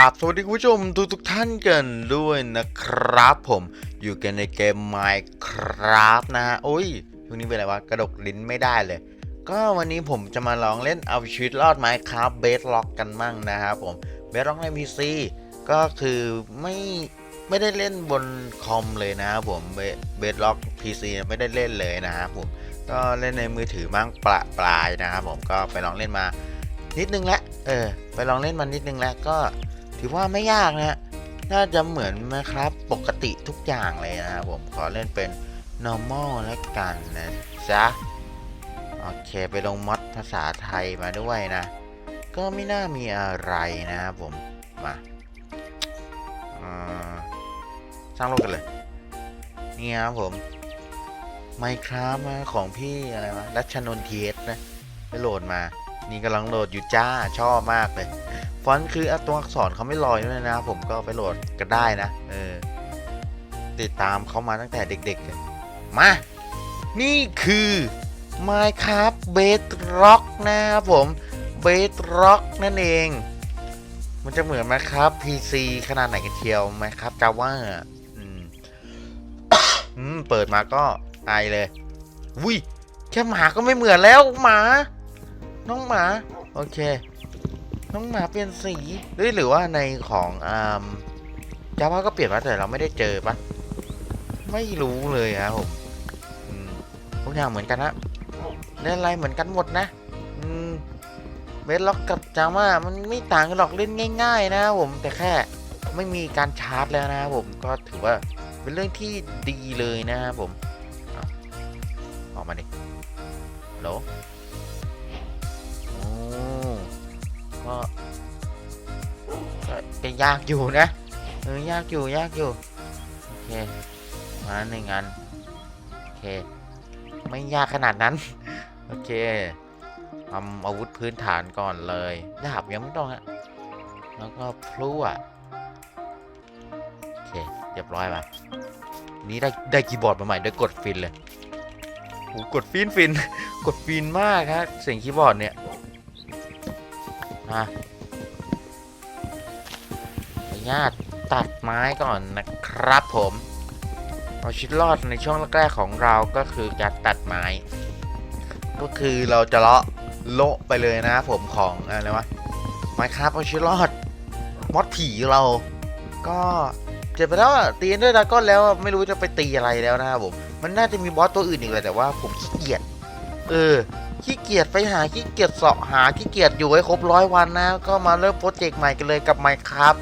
ราบสวัสดีคุณผู้ชมทุกทุกท่านกันด้วยนะครับผมอยู่กันในเกม Minecraft นะฮะโอ้ยช่วงนี้เป็นอะไรวะ กระดกลิ้นไม่ได้เลย ก็วันนี้ผมจะมาลองเล่นเอาชีวิตรอด Minecraft Bedrock กันมั่งนะครับผม Bedrock ใน PC ก็คือไม่ไม่ได้เล่นบนคอมเลยนะครับผม Bedrock PC ไม่ได้เล่นเลยนะครับผมก็เล่นในมือถือบ้างประปรายนะครับผมก็ไปลองเล่นมานิดนึงแล้วเออ ไปลองเล่นมันนิดนึงแล้วก็ ถือว่าไม่ยากนะ น่าจะเหมือนนะครับ ปกติทุกอย่างเลยนะครับผมขอเล่นเป็น normal แล้วกันนะจ๊ะ โอเคไปลงมอดภาษาไทยมาด้วยนะ ก็ไม่น่ามีอะไรนะครับผม มาสร้างโลกกันเลย นี่ครับผม Minecraft ของพี่อะไรวะรัชนนท์เทสนะไปโหลดมา นี่กำลังโหลดอยู่จ้าชอบมากเลย ฟอนต์คือตัวอักษรเขาไม่ลอยด้วยนะ ผมก็ไปโหลดก็ได้นะ เออ ติดตามเขามาตั้งแต่เด็กๆ มา นี่คือ Minecraft Bedrock นะครับผม Bedrock นั่นเอง มันจะเหมือนไหมครับ PC ขนาดไหนกันเชียวไหมครับจาว่าอืม เปิดมาก็ไอเลยวิแค่หมาก็ไม่เหมือนแล้วหมา น้องหมา โอเค น้องหมาเปลี่ยนสีเฮ้ยหรือว่าในของอ่าจาว่าก็เปลี่ยนมาแต่เราไม่ได้เจอปะไม่รู้เลยครับผมทุกอย่างเหมือนกันนะเล่นอะไรเหมือนกันหมดนะเบสล็อกกับจาว่ามันไม่ต่างกันหรอกเล่นง่าย ๆ นะครับผมแต่แค่ไม่มีการชาร์จแล้วนะครับผมก็ถือว่าเป็นเรื่องที่ดีเลยนะครับผมอออกมาดิฮัลโหล ก็ก็ยากอยู่นะเออยากอยู่ยากอยู่โอเคมาหนึ่งอันโอเคไม่ยากขนาดนั้น โอเคทำอาวุธพื้นฐานก่อนเลยดาบยังไม่ต้องฮะแล้วก็พลั่วโอเคเรียบร้อยมานี่ได้ได้คีย์บอร์ดมาใหม่ด้วยกดฟินเลยโหกดฟินฟินกดฟินมากครับเสียงคีย์บอร์ดเนี่ย นะขออนุญาตตัดไม้ก่อนนะครับผมเอาชีวิตรอดในช่วงแรกๆของเราก็คือการตัดไม้ ก็คือเราจะเลาะโละไปเลยนะผมของอะไรวะไม้ครับเอาชีวิตรอดมอดผีเราก็เจ็บไปแล้วตีด้วยดาก้อนแล้วไม่รู้จะไปตีอะไรแล้วนะครับผม มันน่าจะมีบอสตัวอื่นอีกเลยแต่ว่าผมขี้เกียจเออ ขี้เกียจไปหาขี้เกียจเสาะหาขี้เกียจอยู่ให้ครบร้อยวันนะ ก็มาเริ่มโปรเจกต์ใหม่กันเลยกับ Minecraft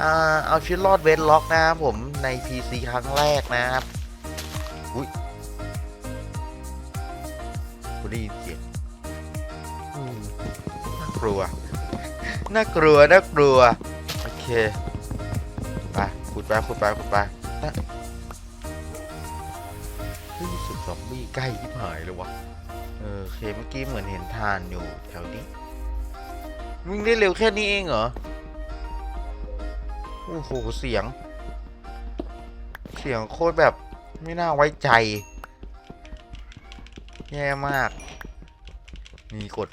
อ่าเอาชีวิตรอดเวทล็อกนะครับผมใน PC ครั้งแรกนะครับอุ้ยกูได้ยินเสียงน่ากลัว น่ากลัว น่ากลัว โอเค ไปขุดไปขุดไปขุดไปนะรู้สึกซอมบี้ใกล้ที่หายเลยวะ เออโอเคเมื่อกี้เหมือนเห็นทานอยู่แถวนี้วิ่งได้เร็วแค่นี้เองเหรอ โอ้โห เสียง เสียงโคตรแบบไม่น่าไว้ใจ แย่มาก นี่กด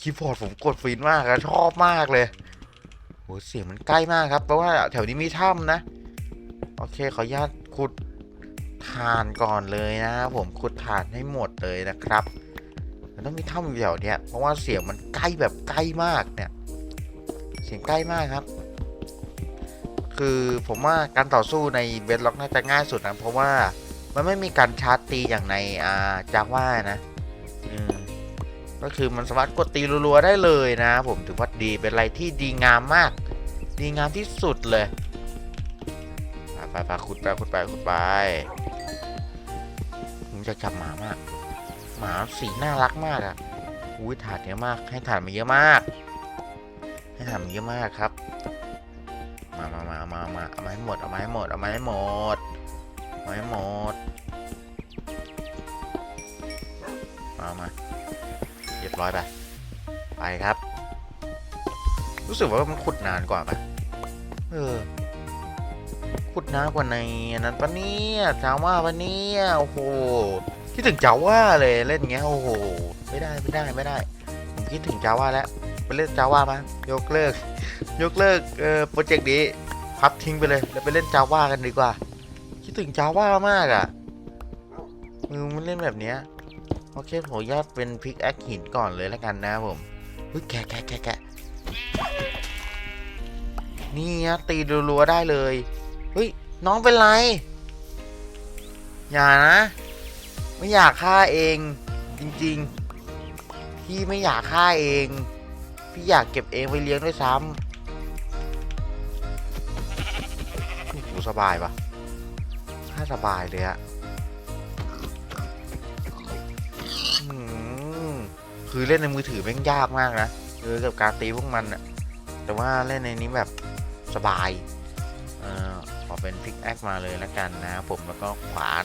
คีย์บอร์ดผมกดฟินมากอะชอบมากเลยโอ้เสียงมันใกล้มากครับ เพราะว่าแถวนี้มีถ้ำนะ โอเคขออนุญาตขุดทานก่อนเลยนะครับผมขุดทานให้หมดเลยนะครับ ต้องมีถ้ำอยู่แถวเนี้ยเพราะว่าเสียงมันใกล้แบบใกล้มากเนี่ย เสียงใกล้มากครับ คือผมว่าการต่อสู้ในเบสล็อกน่าจะง่ายสุดนะเพราะว่ามันไม่มีการชาร์จตีอย่างในอ่าจากว่านะอืมก็คือมันสามารถกดตีรัวๆได้เลยนะ ผมถือว่าดีเป็นอะไรที่ดีงามมาก ดีงามที่สุดเลยไปไปไปขุดไปขุดไปขุดไปผมจะจับหมามาก หมาสีน่ารักมากอะ่ะอุ้ยถาดเยอะมาก ให้ถาดมาเยอะมาก ให้ถาดมาเยอะมากครับ มามามามามาเอามาให้หมด เอามาให้หมด เอามาให้หมด เอามาให้หมด มามาเรียบร้อยไป ไปครับ รู้สึกว่ามันขุดนานกว่าปะเออ ขุดนานกว่าในนั้นปะเนี่ยจาว่าปะเนี่ย โอ้โห คิดถึงจาว่าเลยเล่นเงี้ยโอ้โหไม่ได้ไม่ได้ไม่ได้ผมคิดถึงจาว่าแล้วไปเล่นจาว่ามั้ยยกเลิก ยกเลิกเอ่อโปรเจกต์นี้พับทิ้งไปเลยแล้วไปเล่นจาว่ากันดีกว่า คิดถึงจาว่ามากอะ่ะเออมันเล่นแบบเนี้ยโอเคผมญาตเป็นพิกแอคหินก่อนเลยแล้วกันนะผมเฮ้ยแกะแกะแกะแกะนี่นะตีรัวๆได้เลยเฮ้ยน้องเป็นไร อย่านะ ไม่อยากฆ่าเอง จริงๆ พี่ไม่อยากฆ่าเอง พี่อยากเก็บเองไปเลี้ยงด้วยซ้ำนี่กูสบายปะถ้าสบายเลยอะคือเล่นในมือถือแม่งยากมากนะเออกับการตีพวกมันอะแต่ว่าเล่นในนี้แบบสบาย เออขอเป็นพิกแอคมาเลยแล้วกันนะ ผมแล้วก็ขวาน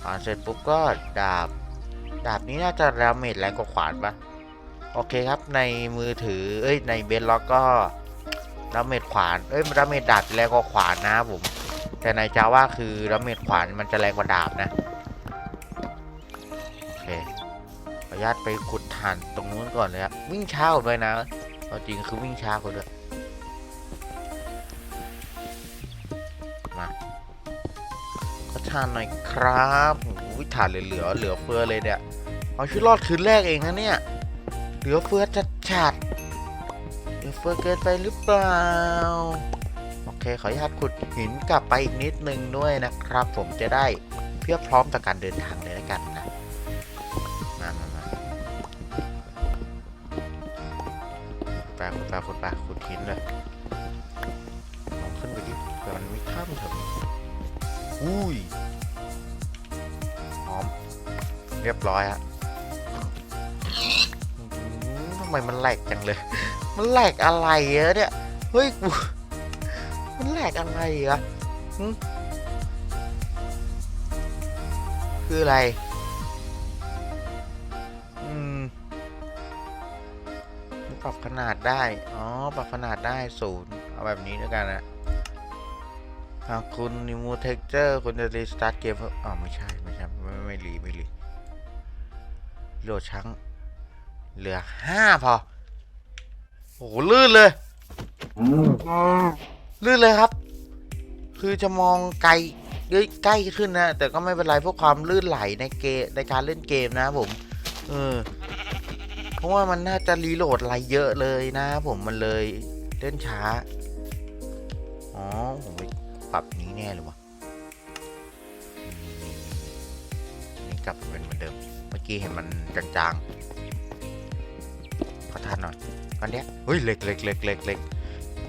ขวานเสร็จปุ๊บก็ดาบ ดาบนี้น่าจะดาเมจแรงกว่าขวานปะโอเคครับในมือถือ เอ้ยในเบนล็อกก็ดาเมจขวาน เอ้ยดาเมจดาบจะแรงกว่าขวานนะผม แต่ในจาว่าคือดาเมจขวานมันจะแรงกว่าดาบนะ โอเคขออนุญาตไปขุดถ่านตรงนู้นก่อนเลยครับวิ่งช้ากว่าด้วยนะเอาจริงคือวิ่งช้ากว่าด้วย ทานหน่อยครับโอ้ยทานเหลือเหลือเฟือเลยเนี่ยเอาชีวิตรอดคืนแรกเองนะเนี่ย เหลือเฟือจัดจัดๆเหลือเฟือเกินไปหรือเปล่า โอเคขออนุญาตขุดหินกลับไปอีกนิดนึงด้วยนะครับ ผมจะได้เพื่อพร้อมต่อการเดินทางเลยแล้วกันนะมามามาขุดไปขุดไปขุดไปขุดหินเลย อุ้ยพร้อม เรียบร้อยฮะทำไมมันแหลกจังเลย มันแหลกอะไรอะเนี่ย เฮ้ยกูมันแหลกอะไรอะคืออะไร อืมปรับขนาดได้ อ๋อ ปรับขนาดได้ศูนย์เอาแบบนี้ด้วยกันนะ หากคุณ remove texture คุณจะ restart เกมเพิ่มอ๋อไม่ใช่ ไม่ใช่ ไม่ไม่รีไม่รีโหลดชั้ง เหลือห้าพอ โอ้โหลื่นเลย ลื่นเลยครับ คือจะมองไกลเอ้ยใกล้ขึ้นนะ แต่ก็ไม่เป็นไรเพราะความลื่นไหลในเกมในการเล่นเกมนะผม เออ เพราะว่ามันน่าจะรีโหลดอะไรเยอะเลยนะ ผมมันเลยเล่นช้า อ๋อ ผมไป ปรับนี้แน่เลยวะนี่นี่นี่กลับเป็นเหมือนเดิม เมื่อกี้เห็นมันจางๆขอทานหน่อยก้อนเนี้ยเฮ้ยเหล็กเหล็กเหล็กเหล็กเหล็ก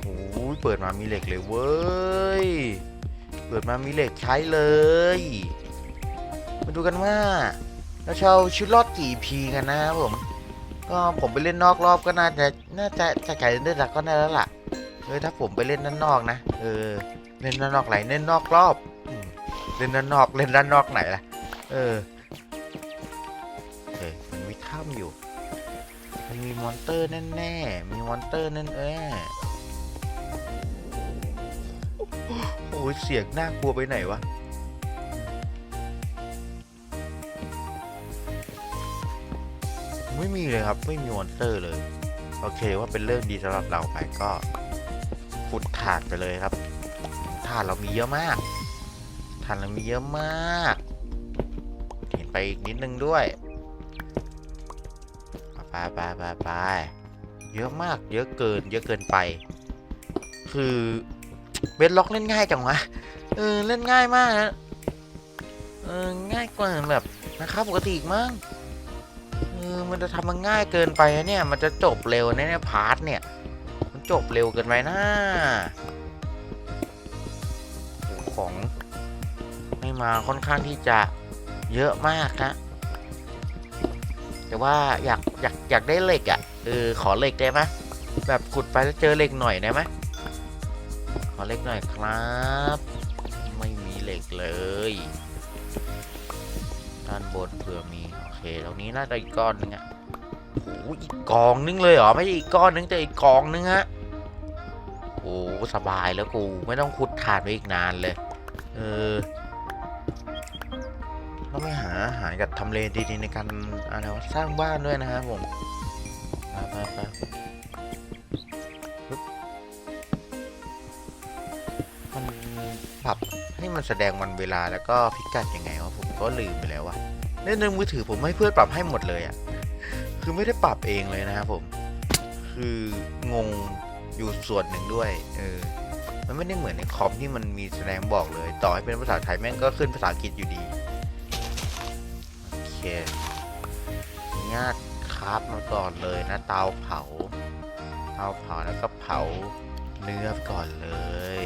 โอ้ยเปิดมามีเหล็กเลยเว้ย เปิดมามีเหล็กใช้เลย มาดูกันว่าเราช่าชุดรอดกี่พีกันนะครับผม ก็ผมไปเล่นนอกรอบก็น่าจะน่าจะจะขายได้หลักก็ได้แล้วล่ะเออถ้าผมไปเล่นด้านนอกนะ เออ เล่นด้านนอกไหนเล่นนอกรอบเล่นด้านนอกเล่นด้านนอกไหนล่ะ เออเฮ้ยมันมีถ้ำอยู่ มันมีมอนเตอร์แน่ๆมีมอนเตอร์แน่แน่ๆโอ้ยเสียงน่ากลัวไปไหนวะไม่มีเลยครับไม่มีมอนเตอร์เลย โอเคว่าเป็นเรื่องดีสำหรับเราไปก็ขุดถ่านไปเลยครับ ถ่านเรามีเยอะมาก ถ่านเรามีเยอะมาก เห็นไปอีกนิดนึงด้วยไปไปไปไปเยอะมาก เยอะเกิน เยอะเกินไป คือเบสล็อกเล่นง่ายจังวะ เออ เล่นง่ายมากนะ เออ ง่ายกว่าแบบนะครับปกติอีกมั้ง เออ มันจะทำมันง่ายเกินไปนะเนี่ย มันจะจบเร็วนะเนี่ยพาร์ทเนี่ย มันจบเร็วเกินไปนะโอ้โห ของให้มาค่อนข้างที่จะเยอะมากนะแต่ว่าอยากอยากอยากได้เหล็กอะ่ะเออขอเหล็กได้ไหมแบบขุดไปแล้วเจอเหล็กหน่อยได้ไหมขอเหล็กหน่อยครับ ไม่มีเหล็กเลยด้านบนเผื่อมีโอเคตรงนี้น่าจะอีกก้อนนึงอะโอ้โหอีกกองนึงเลยเหรอไม่ใช่อีกก้อนนึงแต่อีกกองนึงฮะ โอ้สบายแล้วกูไม่ต้องขุดถ่านไปอีกนานเลย เออต้องไปหาอาหารกับทำเลดีๆในการอะไรวะสร้างบ้านด้วยนะครับผมไปไปมันปรับให้มันแสดงวันเวลาแล้วก็พิกัดยังไงวะผมก็ลืมไปแล้ววะเล่นในมือถือผมให้เพื่อนปรับให้หมดเลยอะ่ะคือไม่ได้ปรับเองเลยนะครับผม คืองง อยู่ส่วนหนึ่งด้วย เออ มันไม่ได้เหมือนในคอมที่มันมีแสดงบอกเลย ต่อให้เป็นภาษาไทยแม่งก็ขึ้นภาษาอังกฤษอยู่ดี โอเคญาติคราฟมาก่อนเลยนะเตาเผา เตาเผาแล้วก็เผาเนื้อก่อนเลย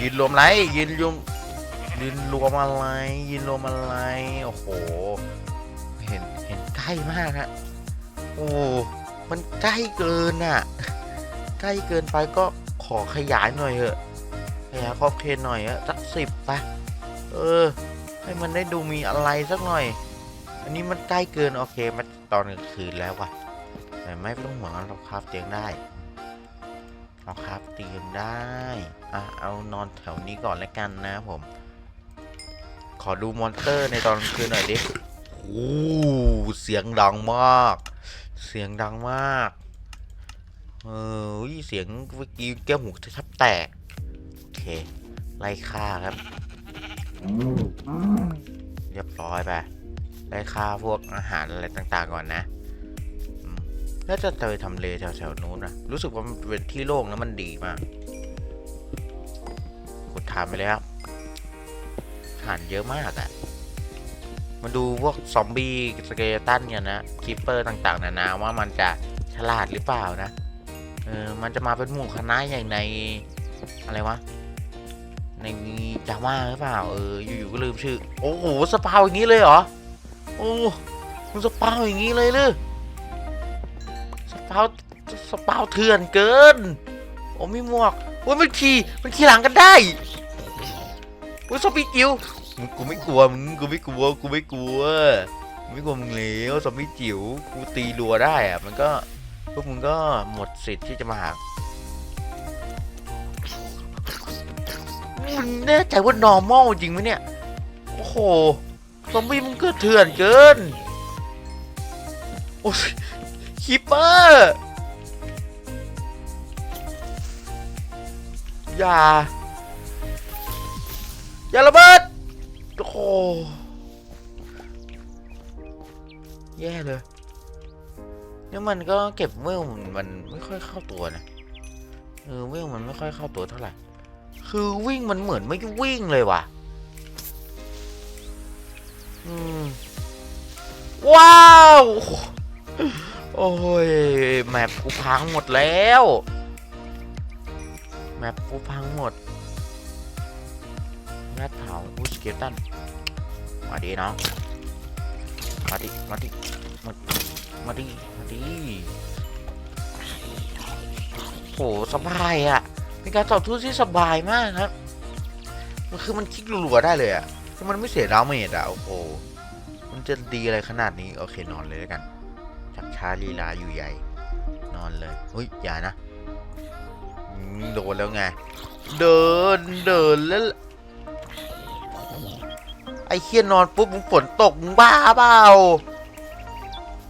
ยืนรวมไรยืนรวมยืนรวมอะไรยืนรวมอะไรโอ้โห เห็นเห็นใกล้มากฮะโอ้ มันใกล้เกินอะ ใกล้เกินไปก็ขอขยายหน่อยเถอะขยายขอบเขตหน่อยอะสักสิบไปเออ ให้มันได้ดูมีอะไรสักหน่อย อันนี้มันใกล้เกินโอเคมันตอนกลางคืนแล้วว่ะแต่ไม่ต้องห่วงเราคราฟเตียงได้เราคราฟเตียงได้อะเอานอนแถวนี้ก่อนแล้วกันนะผม ขอดูมอนเตอร์ในตอนกลางคืนหน่อยดิโอ้เสียงดังมาก เสียงดังมาก เออเสียงเมื่อกี้แก้วหูจะทับแตก โอเค ไล่ฆ่าครับ เรียบร้อยไป ไล่ฆ่าพวกอาหารอะไรต่างๆก่อนนะ น่าจะเตยทำเลแถวๆนู้นนะ รู้สึกว่ามันเป็นที่โล่งแล้วมันดีมาก กดถามไปเลยครับอาหารเยอะมากอะ มาดูพวกซอมบี้สเกเลตันกันนะคิปเปอร์ต่างๆ นานาว่ามันจะฉลาดหรือเปล่านะเออมันจะมาเป็นหมู่คณะอย่างในอะไรวะในจาว่าหรือเปล่าเอออยู่ๆก็ลืมชื่อ โอ้โหสปาวอย่างนี้เลยเหรอโอ้มันสปาวอย่างนี้เลยเลยสปาวสปาวเถื่อนเกินโอ้ไมีหมวกโอ้ยมันขี่มันขี่หลังกันได้โอ้ยซอมบี้จิ๋ว มึงกูไม่กลัวมึงกูไม่กลัวกูไม่กลัวไม่กลัวมึงแล้วซอมบี้จิ๋วกูตีรัวได้อะมันก็พวกมึงก็หมดสิทธิ์ที่จะมาหามึงแน่ใจว่า normal จริงไหมเนี่ย โอ้โห ซอมบี้มึงก็เถื่อนเกิน โอ้คิปเปอร์อย่า อย่าระเบิด แย่เลยนี่มันก็เก็บเวลมันมันไม่ค่อยเข้าตัวนะเออเวลมันไม่ค่อยเข้าตัวเท่าไหร่ คือวิ่งมันเหมือนไม่วิ่งเลยว่ะ อืม ว้าว โอ้ย แมปกูพังหมดแล้ว แมปกูพังหมดแมปเผาอูสเกตัน มาดีน้อง มาดิ มาดิ มามาดิ มาดิโหสบายอะ่ะเป็นการต่อสู้ที่สบายมากครับ มันคือมันคลิกรัวๆได้เลยอะ่ะคือมันไม่เสียดาวเมจอะโอ้โห มันจะดีอะไรขนาดนี้ โอเคนอนเลยแล้วกันชักช้าลีลาอยู่ใหญ่ นอนเลยเฮ้ยอย่านะ โดนแล้วไง เดินเดินแล้ว ไอ้เคียนอนปุ๊บมึงฝนตกมึงบ้าเปล่า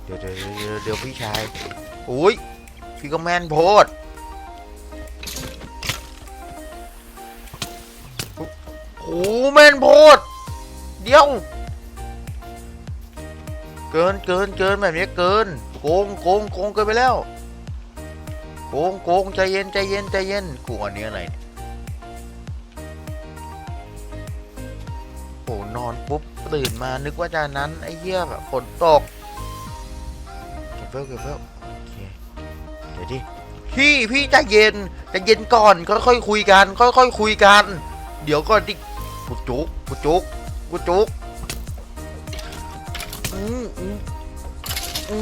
เดี๋ยวเดี๋ยวเดี๋ยวเดี๋ยวพี่ชายอุ้ยพี่ก็แม่นโพดโอ้โหแม่นโพดเดี๋ยว เกินเกินเกินแบบนี้เกินโกงโกงโกงเกินไปแล้วโกงโกงใจเย็นใจเย็นใจเย็นกูอันนี้อะไร นอนปุ๊บตื่นมานึกว่าจะนั้นไอ้เหี้ยแบบฝนตกเก็บเวลเก็บเวลโอเคเดี๋ยวดิพี่พี่ใจเย็นใจเย็นก่อนค่อยๆคุยกัน ค่อยๆคุยกัน เดี๋ยวก่อนดิกูจุกกูจุกกูจุกอืมอืมอื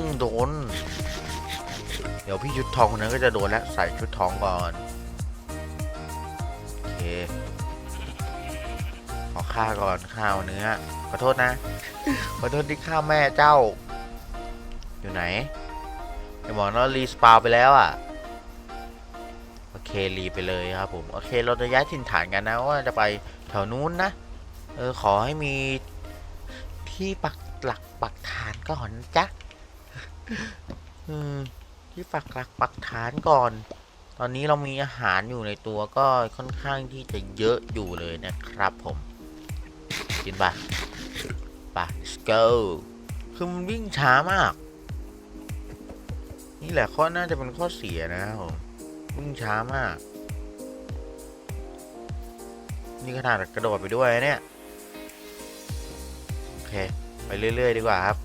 มโดน เดี๋ยวพี่ชุดทองคนนั้นก็จะโดนแล้วใส่ชุดทองก่อนโอเค ข้าก่อนข้าวเนื้อ ขอโทษนะ ขอโทษที่ข้าแม่เจ้า อยู่ไหนไอหมอนเรารีสปาวไปแล้วอะ โอเครีไปเลยครับผม โอเค เราจะย้ายถิ่นฐานกันนะว่าจะไปแถวนู้นนะ เออ ขอให้มีที่ปักหลักปักฐานก่อนจ๊ะอืมที่ปักหลักปักฐานก่อน ตอนนี้เรามีอาหารอยู่ในตัวก็ค่อนข้างที่จะเยอะอยู่เลยนะครับผม กินปะปะ let's go คือมันวิ่งช้ามาก นี่แหละข้อน่าจะเป็นข้อเสียนะครับผมวิ่งช้ามาก นี่ขนาดกระโดดไปด้วยเนี่ย โอเค ไปเรื่อย ๆ ดีกว่าครับ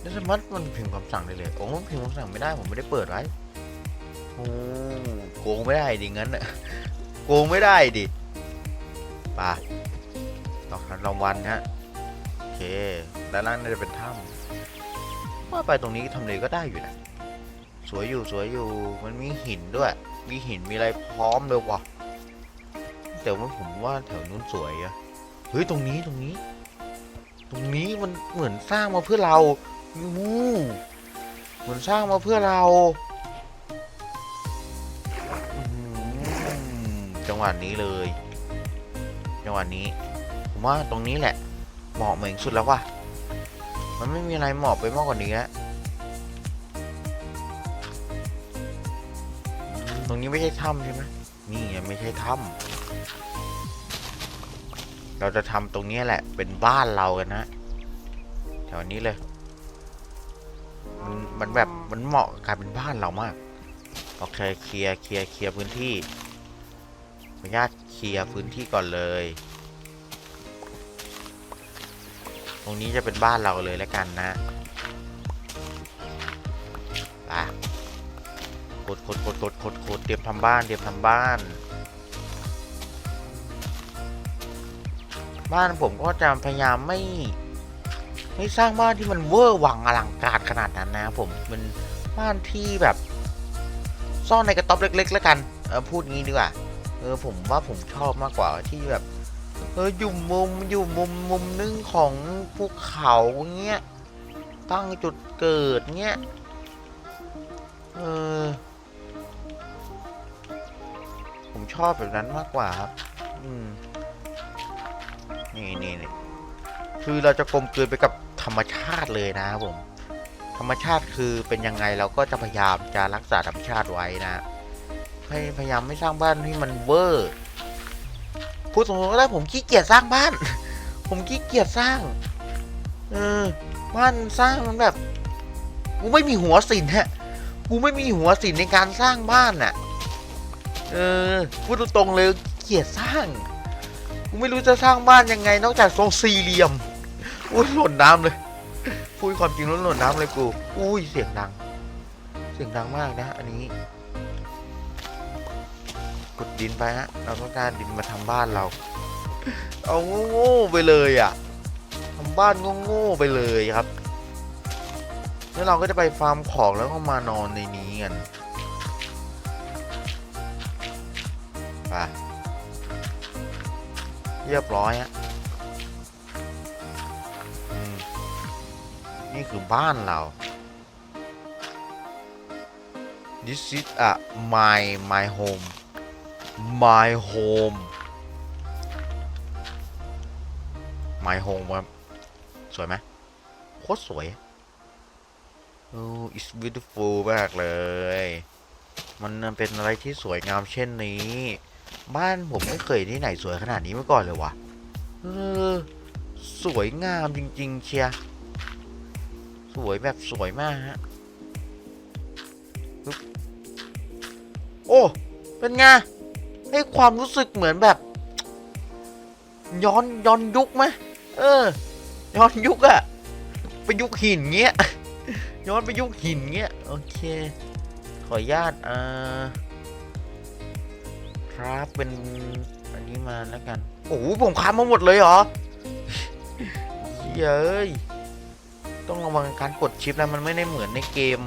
แล้วสมัติมันพิมพ์คำสั่งได้เลย โอ้พิมพ์คำสั่งไม่ได้ผมไม่ได้เปิดไว้โอ้โกงไม่ได้ดิงั้นน่ะโกงไม่ได้ดิป่ะ อกทานรางวัลฮะโอเคด้านล่างน่าจะเป็นถ้ำว่าไปตรงนี้ทำเลก็ได้อยู่นะสวยอยู่สวยอยู่มันมีหินด้วย มีหินมีอะไรพร้อมเลยว่ะแต่ว่าผมว่าแถวนู้นสวยอะเฮ้ยตรงนี้ตรงนี้ ตรงนี้มันเหมือนสร้างมาเพื่อเราอู้เหมือนสร้างมาเพื่อเราจังหวะนี้เลย จังหวะนี้ ว่าตรงนี้แหละ เหมาะเหมือนสุดแล้วว่ะ มันไม่มีอะไรเหมาะไปมากกว่านี้แล้วตรงนี้ไม่ใช่ถ้ำใช่ไหมนี่ไงไม่ใช่ถ้ำเราจะทำตรงนี้แหละ เป็นบ้านเรากันนะแถวนี้เลย มันมันแบบมันเหมาะกับการเป็นบ้านเรามากโอเคเคลียร์เคลียร์เคลียร์พื้นที่ขออนุญาตเคลียร์พื้นที่ก่อนเลย ตรงนี้จะเป็นบ้านเราเลยแล้วกันนะไปกดกดกดกดกดกดเตรียมทำบ้าน เตรียมทำบ้าน บ้านผมก็จะพยายามไม่ไม่สร้างบ้านที่มันเวอร์วังอลังการขนาดนั้นนะผมเป็นบ้านที่แบบซ่อนในกระต๊อบเล็ก ๆ แล้วกัน เออพูดงี้ดีกว่า เออผมว่าผมชอบมากกว่าที่แบบ เอออยู่มุมอยู่มุมมุมนึงของภูเขาเงี้ยตั้งจุดเกิดเงี้ยเออผมชอบแบบนั้นมากกว่าครับอืมนี่นี่นี่คือเราจะกลมกลืนไปกับธรรมชาติเลยนะครับผม ธรรมชาติคือเป็นยังไงเราก็จะพยายามจะรักษาธรรมชาติไว้นะพยายามไม่สร้างบ้านที่มันเวอร์ พูดตรงๆก็ได้ผมขี้เกียจสร้างบ้าน ผมขี้เกียจสร้าง เออ บ้านสร้างมันแบบ กูไม่มีหัวศิลป์ฮะ กูไม่มีหัวศิลป์ในการสร้างบ้านน่ะ เออ พูดตรงๆเลยเกียดสร้าง กูไม่รู้จะสร้างบ้านยังไง นอกจากทรงสี่เหลี่ยม อุ้ยหล่นน้ำเลย พูดความจริงแล้วหล่นน้ำเลยกู อุ้ยเสียงดัง เสียงดังมากนะ อันนี้ กดดินไปฮะ เราต้องการดินมาทำบ้านเรา เอาโง่ๆไปเลยอะทำบ้านโง่ๆไปเลยครับ แล้วเราก็จะไปฟาร์มของแล้วก็มานอนในนี้กันไปเรียบร้อยฮะอืมนี่คือบ้านเรา This is a my my home my home my home ครับ สวยไหมโคตรสวยโอ้ it's beautiful มากเลย มันเป็นอะไรที่สวยงามเช่นนี้ บ้านผมไม่เคยที่ไหนสวยขนาดนี้มาก่อนเลยว่ะเออสวยงามจริง ๆ เชียสวยแบบสวยมากฮะโอ้ เป็นไง ให้ความรู้สึกเหมือนแบบ ย้อนย้อนยุคไหมเออ ย้อนยุคอะไปยุคหินเงี้ย ย้อนไปยุคหินเงี้ย โอเค ขออนุญาตอ่าครับเป็นอันนี้มาแล้วกัน โอ้โหผมค้ามาหมดเลยเหรอเย้ยต้องระวังการกดชิปนะมันไม่ได้เหมือนในเกม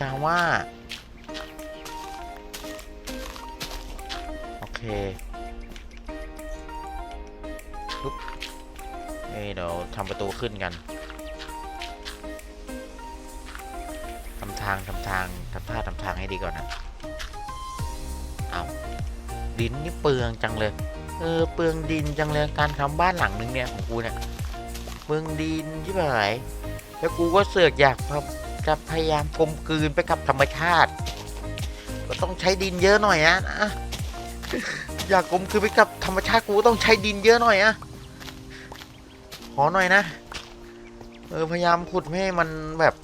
จาว่า เคปุ๊บเอ้ยเดี๋ยวทำประตูขึ้นกันทำทางทำทางทำท่าทำทางให้ดีก่อนนะเอาดินนี่เปลืองจังเลย เออเปลืองดินจังเลยการทำบ้านหลังนึงเนี่ยของกูเนี่ยเปลืองดินที่ไหนแล้วกูก็เสือกอยากพะจะพยายามกลมกลืนไปกับธรรมชาติ ก็ต้องใช้ดินเยอะหน่อยอะนะ อยากกลมคือไปกับธรรมชาติกูต้องใช้ดินเยอะหน่อยอะขอหน่อยนะ เออพยายามขุดให้มันแบบ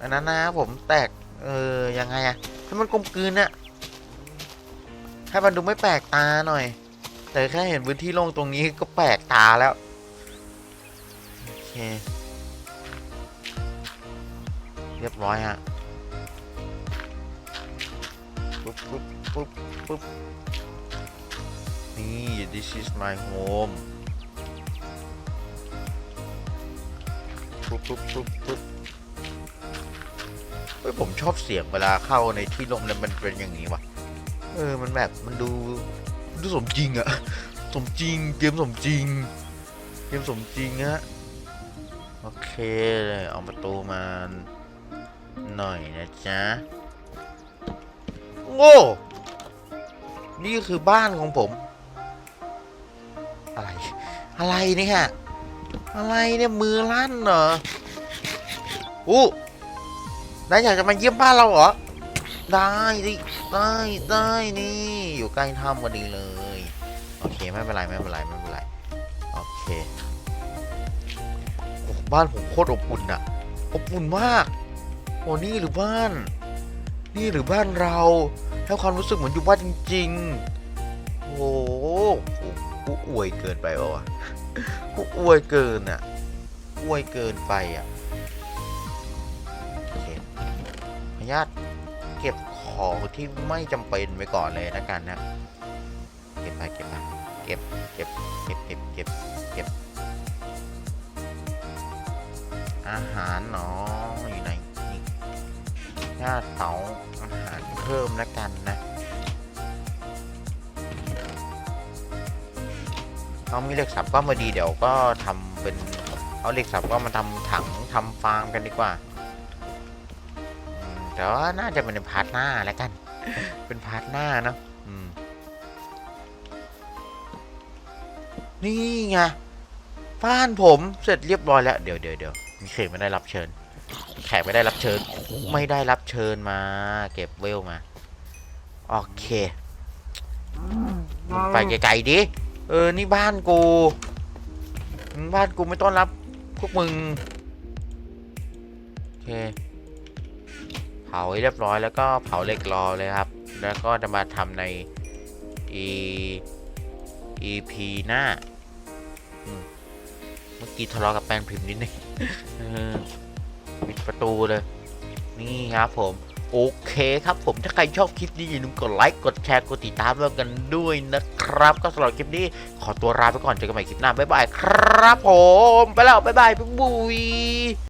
อันนั้นนะผมแตก เออยังไงอะให้มันกลมกลืนอะให้มันดูไม่แปลกตาหน่อย แต่แค่เห็นพื้นที่โล่งตรงนี้ก็แปลกตาแล้ว โอเค เรียบร้อยฮะ ปุ๊บปุ๊บปุ๊บปุ๊บนี่ this is my home ปุ๊บปุ๊บปุ๊บปุ๊บเฮ้ยผมชอบเสียงเวลาเข้าในที่ลมแล้วมันเป็นอย่างนี้วะเออ มันแบบมันดูดูสมจริงอะสมจริงเกมสมจริงเกมสมจริงฮะโอเคเลยเอาประตูมาหน่อยนะจ๊ะ โง่ นี่คือบ้านของผม อะไร อะไรเนี่ยอะไรเนี่ยมือลั่นเหรออู้นายอยากจะมาเยี่ยมบ้านเราเหรอ ได้ดิได้ได้นี่ อยู่ใกล้ถ้ำพอดีเลย โอเคไม่เป็นไรไม่เป็นไรไม่เป็นไร โอเคโอ้บ้านผมโคตรอบอุ่นอะอบอุ่นมาก โอ้นี่หรือบ้าน นี่หรือบ้านเรา ให้ความรู้สึกเหมือนอยู่บ้านจริงๆโอ้โหกูอวยเกินไปวะกูอวยเกินอะอวยเกินไปอะโอเคขออนุญาตเก็บของที่ไม่จำเป็นไว้ก่อนเลยนะกันนะ เก็บไปเก็บไปเก็บเก็บเก็บเก็บเก็บเก็บอาหารเนาะอยู่ไหนนี่ถ้าเตาอา เพิ่มแล้วกันนะเอามีเหล็กสับก็มาดีเดี๋ยวก็ทำเป็นเอาเหล็กสับก็มาทำถังทำฟาร์มกันดีกว่าอืมแต่ว่าน่าจะเป็นในพาร์ทหน้าแล้วกัน เป็นพาร์ทหน้าเนอะอืมนี่ไงบ้านผมเสร็จเรียบร้อยแล้ว เดี๋ยวเดี๋ยวเดี๋ยวมีใครไม่ได้รับเชิญ แขกไม่ได้รับเชิญ ไม่ได้รับเชิญมา เก็บเวลมา โอเคมึงไปไกลๆดิ เออ นี่บ้านกูมึงบ้านกูไม่ต้อนรับพวกมึง โอเค เผาให้เรียบร้อยแล้วก็เผาเหล็กรอเลยครับ แล้วก็จะมาทำใน e EP หน้าอืมเมื่อกี้ทะเลาะกับแป้นพิมพ์นิดนึงเออ ปิดประตูเลย นี่ครับผม โอเคครับผมถ้าใครชอบคลิปนี้อย่าลืมกดไลค์กดแชร์กดติดตามแล้วกันด้วยนะครับ ก็สำหรับคลิปนี้ขอตัวลาไปก่อนเจอกันใหม่คลิปหน้าบ๊ายบายครับผม ไปแล้วบ๊ายบายบุ้ย